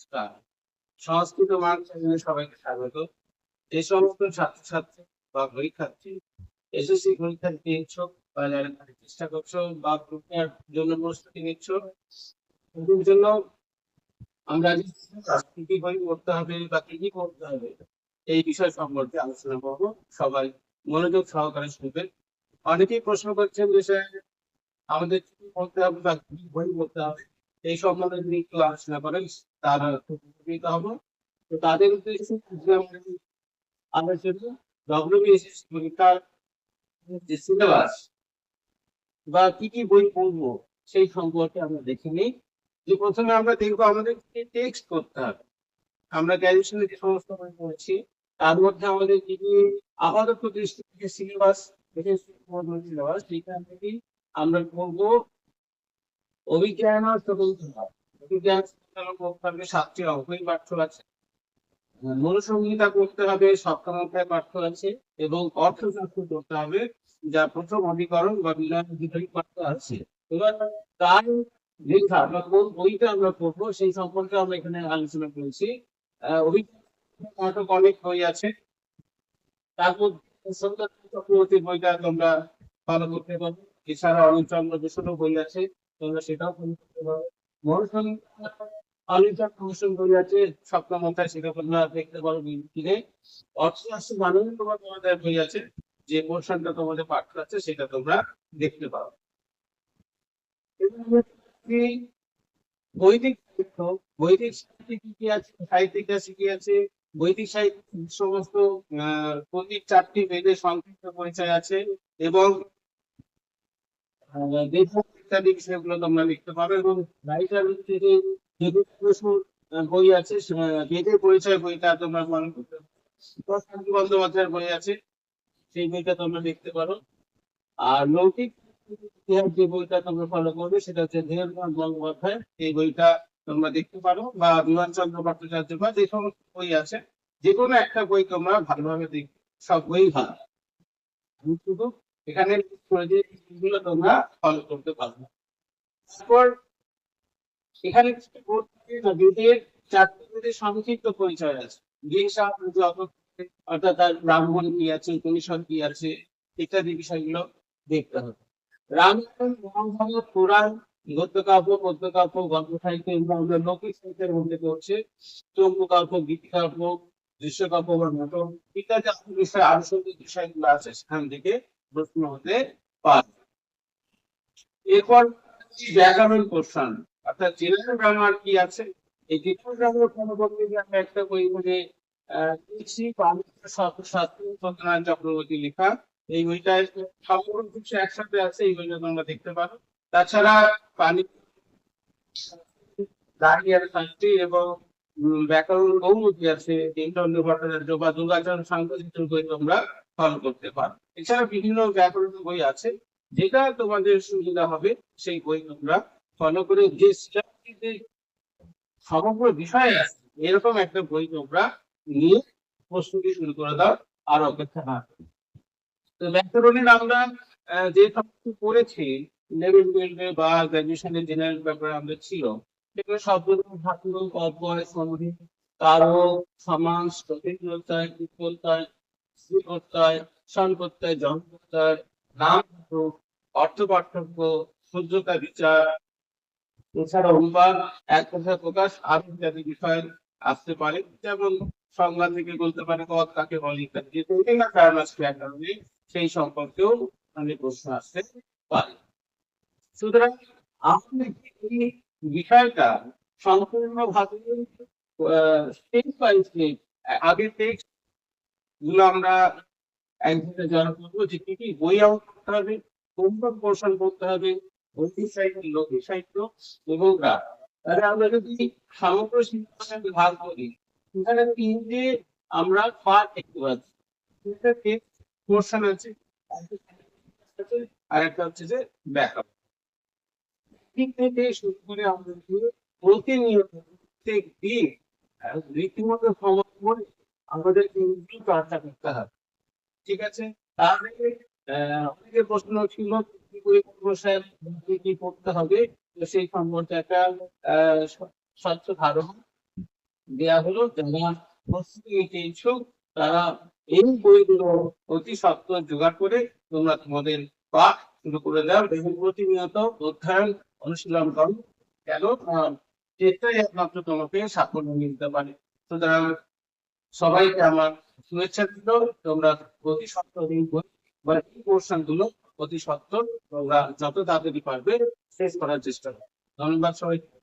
নমস্কার সংস্কৃত মান চ্যানেলে সবাইকে স্বাগত। এই সমস্ত ছাত্রছাত্রী বা পরীক্ষার্থী, এসএসসি পরীক্ষার্থী ইচ্ছুক বা যারা চেষ্টা করছ বা গ্রুপের জন্য প্রস্তুতি নিচ্ছ, তাদের জন্য আমরা কি কি বই পড়তে হবে বা কি কি করতে হবে এই বিষয় সম্পর্কে আলোচনা করব। সবাই মনোযোগ সহকারে শুনবেন। অনেকেই প্রশ্ন করছেন যে আমাদের কি পড়তে হবে বা কি বই পড়তে হবে? এই সম্বন্ধে যদি একটু আলোচনা করেন তারা উপকৃত হব। তাদের উদ্দেশ্যে সিলেবাস বা কি কি বই পড়ব সেই সম্পর্কে আমরা দেখে নিই। যে প্রথমে আমরা দেখব আমাদের টেক্সট করতে হবে। আমরা গ্র্যাজুয়েশনে যে সমস্ত বই পড়ছি, তার মধ্যে আমাদের কি কি আপাতত দৃষ্টি থেকে সিলেবাস সিলেবাস সেখান থেকে আমরা পড়ব অভিজ্ঞান আর স্বতন্ত্রতা। সাতটি অঙ্কই পাঠ্য আছে মনুসংহিতা করতে হবে সপ্তম অধ্যায় পাঠ্য আছে এবং অর্থশাস্ত্র করতে হবে যা প্রথম অধিকরণ বা অধিকারী পাঠ্য আছে। এবার তার লেখা বা কোন বইটা আমরা পড়ব সেই সম্পর্কে আমরা এখানে আলোচনা করেছি। আহ, নাটক অনেক বই আছে। তারপর সুন্দর চক্রবর্তীর বইটা তোমরা ফলো করতে পারো। এছাড়া অরুণচন্দ্র বসুরও বই আছে তোমরা সেটাও করতে পারো। কমিশন বই আছে সপ্তম অধ্যায় সেটা তোমরা দেখতে পারো অর্থশাস্ত্র মানবিক তোমাদের বই আছে যে তোমাদের পাঠ্য আছে সেটা তোমরা দেখতে দেখি বৈদিক সাহিত্য। বৈদিক সাহিত্যে কি কি আছে? সাহিত্যিক আছে কি আছে বৈদিক সাহিত্য সমস্ত, আহ প্রতীক চারটি বেদের সংক্ষিপ্ত পরিচয় আছে এবং বেদ ইত্যাদি বিষয়গুলো তোমরা লিখতে পারো এবং রাইটার থেকে যেগুলো প্রশ্ন বই আছে বেদের পরিচয় বইটা তোমরা মনে করতে পারো বন্দ্যোপাধ্যায়ের বই আছে, সেই বইটা তোমরা দেখতে পারো। আর লৌকিক ইতিহাস যে বইটা তোমরা ফলো করবে, সেটা হচ্ছে ধীরেন্দ্রনাথ গঙ্গোপাধ্যায়, এই বইটা তোমরা দেখতে পারো। বা বিমান চন্দ্র ভট্টাচার্য বা যে সমস্ত বই আছে যে কোনো একটা বই তোমরা ভালোভাবে দেখবে সব বই ভালো। আমি শুধু এখানে তোমরা ফলো করতে পারবে। তারপর এখানে চারটি সংক্ষিপ্ত পরিচয় আছে। অর্থাৎ তার ব্রাহ্মণ কি আছে, উপনিষদ কি আছে, ইত্যাদি বিষয়গুলো দেখতে হবে। রামায়ণ, মহাভারত, পুরাণ, গদ্যকাব্য গল্প সাহিত্য লৌকিক সাহিত্যের মধ্যে পড়ছে। গীতকাব্য, দৃশ্যকাব্য বা নাটক ইত্যাদি বিষয় বিষয়গুলো আছে সেখান থেকে প্রশ্ন হতে পারে। এরপর ব্যাকরণ কোশ্চান অর্থাৎ জেনারেল গ্রামার কি আছে? এই জেনারেল গ্রামার যে আমরা একটা বই শাস্ত্রী সত্যনারায়ণ চক্রবর্তী লেখা। এই বইটা কিছু একসাথে আছে, এই বইটা তোমরা দেখতে পারো। তাছাড়া পানি এবং ব্যাকরণ কৌমুদী আছে। ভট্টাচার্য বা দুর্গাচরণ সাংকেতিক বই তোমরা ফলো করতে পারো। এছাড়া বিভিন্ন ব্যাকরণ বই আছে, যেটা তোমাদের সুবিধা হবে, সেই বই তোমরা ফলো করে যে যে সমগ্র বিষয় এরকম একটা বই তোমরা নিয়ে প্রস্তুতি শুরু করে দাও, আর অপেক্ষা না তো ব্যাকরণের আমরা যে সমস্ত পড়েছি লেভেল টুয়েলভে বা গ্রাজুয়েশনের জেনারেল ব্যাপারে আমরা ছিল, সেগুলো সবগুলো ধাতু অব্যয় সন্ধি কারক সমাস প্রতিযোগিতায় উৎপত্তায় শ্রীকর্তায় সনকর্তায় জনকর্তায় নাম অর্থ পার্থক্য, সূর্যতা বিচার। এছাড়া অনুবাদ এক কথা প্রকাশ, আরও ইত্যাদি বিষয় আসতে পারে। যেমন সংজ্ঞা থেকে বলতে পারে, পদ কাকে বলে ইত্যাদি। কারণ সেই সম্পর্কেও অনেক প্রশ্ন আসতে পারে। সুতরাং আমাদের এই বিষয়টা সম্পূর্ণভাবে স্টেপ বাই স্টেপ আগে টেক্সট গুলো আমরা একদিকে জানা করব যে কি কি বই আউট করতে হবে, কোন পোর্শন করতে হবে এবং তাহলে আমরা যদি সমগ্র শিক্ষাকে ভাগ করি সেখানে তিনটে আমরা পার্ট দেখতে পাচ্ছি আছে। আর একটা হচ্ছে যে ব্যাকআপ থেকে শুরু করে আমাদেরকে প্রতিনিয়ত প্রত্যেক দিন রীতিমতো সময় আমাদের কিন্তু চর্চা করতে হবে। ঠিক আছে? তাহলে অনেকের প্রশ্ন ছিল কি করে স্যার কি করতে হবে? তো সেই সম্পর্কে একটা স্বচ্ছ ধারণা দেয়া হলো। যারা প্রস্তুতি নিতে ইচ্ছুক, তারা এই বইগুলো অতি সত্ত্বর জোগাড় করে তোমরা তোমাদের পাঠ শুরু করে দাও। এবং প্রতিনিয়ত অধ্যয়ন অনুশীলন করো। কেন? চেষ্টাই একমাত্র তোমাকে সাফল্য নিতে পারে। সুতরাং সবাইকে আমার শুভেচ্ছা দিল, তোমরা সত্ত্বর এই বা এই পোর্শনগুলো অতি সত্তর তোমরা যত তাড়াতাড়ি পারবে শেষ করার চেষ্টা করো। ধন্যবাদ সবাইকে।